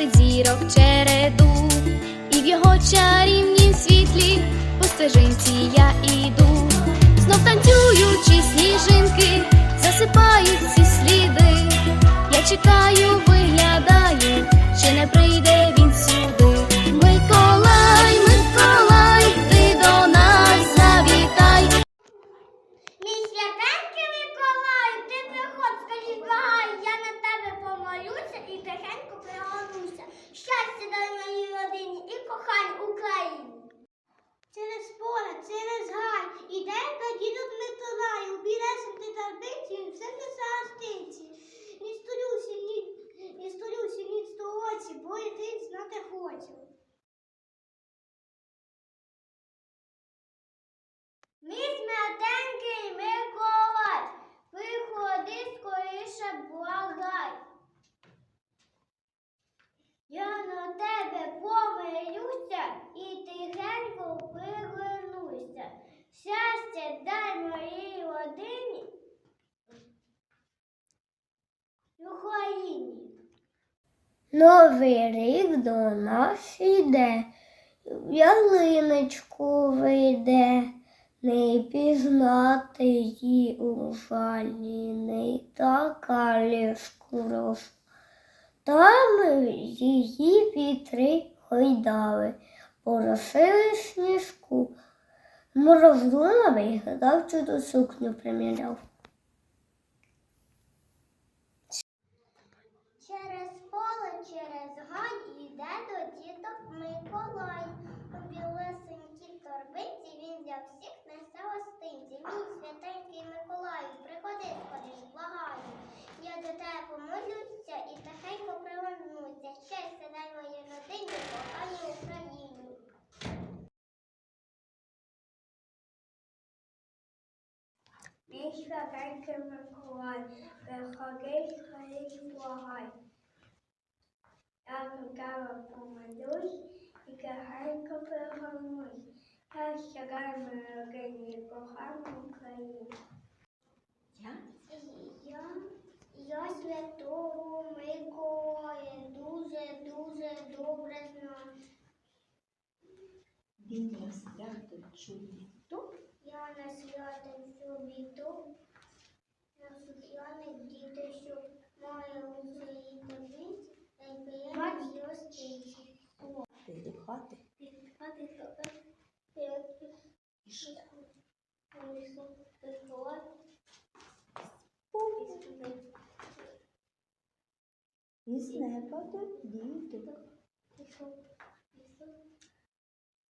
розводить зірок череду, і в його чарівнім світлі по стежинці я іду. Знов танцюючи сніжинки, засипають ці сліди. Я чекаю, Новий рік до нас іде, ялиночку вийде, не пізнати її у жалі, не така ліску рос. Там її вітри гойдали, поросили сніжку. Мороз думав гадав, чи до сукню приміряв. Миколай, приходи, скоріш, благай. Я до тебе помолюсь і тихенько пригорнусь. Щастя дай моїй родині, коханій Україні. Я? Я, я святого Миколая дуже-дуже добре знаю. Він на свято чує хто? Я на свято собі то, на сух'яних діточок має у своїй торбинці найприємні гостинці. Ти до хати Підхати тебе, як і ще. колесо Миколай. Із неба до Пішов, пішов,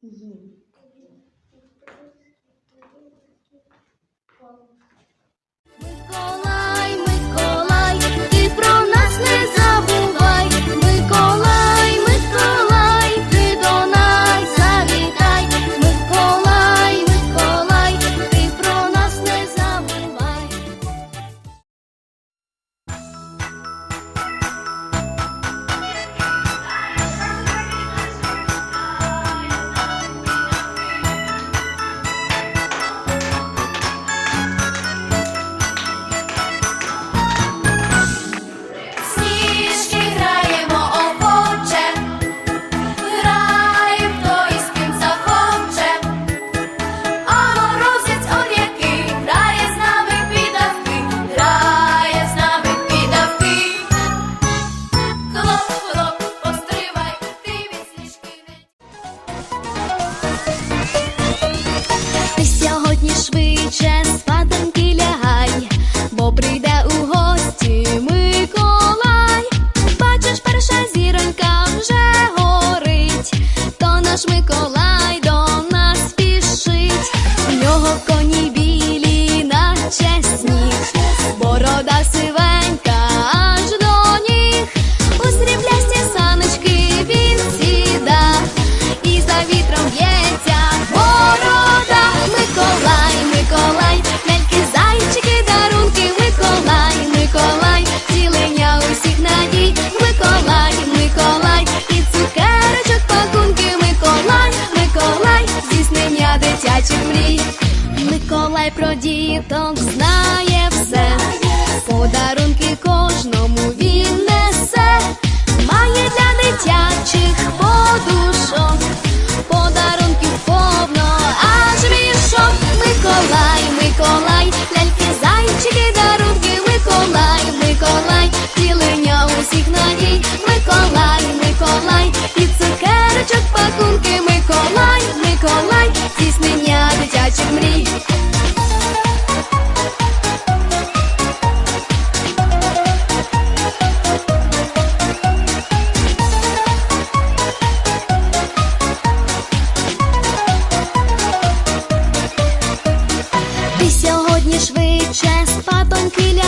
їм. Well, 走了。Все про діток знає все, подарунки кожному він несе, має для дитячих подушок, подарунки. швидше спатонки.